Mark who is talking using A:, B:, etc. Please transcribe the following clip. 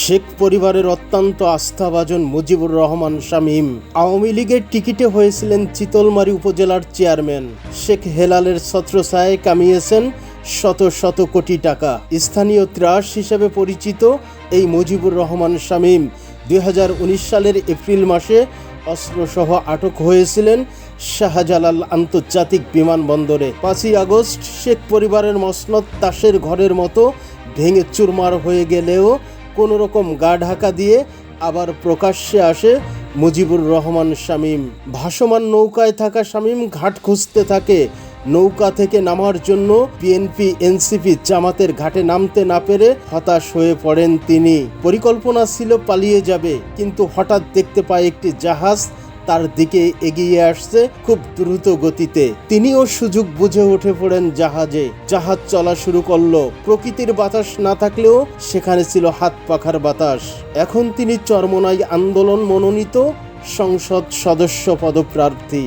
A: শেখ পরিবারের অত্যন্ত আস্থাভাজন মুজিবুর রহমান শামীম আওয়ামী লীগের টিকিটে হয়েছিলেন চিতলমারী উপজেলার চেয়ারম্যান। শেখ হেলালের ছত্রছায়ায় কামিয়েছেন শত শত কোটি টাকা। স্থানীয় ত্রাস হিসেবে পরিচিত এই মুজিবুর রহমান শামীম দুই হাজার উনিশ সালের এপ্রিল মাসে অস্ত্রসহ আটক হয়েছিলেন শাহজালাল আন্তর্জাতিক বিমানবন্দরে। পাঁচই আগস্ট শেখ পরিবারের মসনদ তাসের ঘরের মতো ভেঙে চুরমার হয়ে গেলেও কোনো রকম গা ঢাকা দিয়ে আবার প্রকাশ্যে আসে মুজিবুর রহমান শামীম। ভাসমান নৌকায় থাকা শামীম ঘাট খুঁজতে থাকে। নৌকা থেকে নামার জন্য বিএনপি, এনসিপি জামাতের ঘাটে নামতে না পেরে হতাশ হয়ে পড়েন তিনি। পরিকল্পনা ছিল পালিয়ে যাবে, কিন্তু হঠাৎ দেখতে পায় একটি জাহাজ তার দিকে এগিয়ে আসছে খুব দ্রুত গতিতে। তিনিও সুযোগ বুঝে উঠে পড়েন জাহাজে। জাহাজ চলা শুরু করল। প্রকৃতির বাতাস না থাকলেও সেখানে ছিল হাত পাখার বাতাস। এখন তিনি চরমনাই আন্দোলন মনোনীত সংসদ সদস্য পদপ্রার্থী।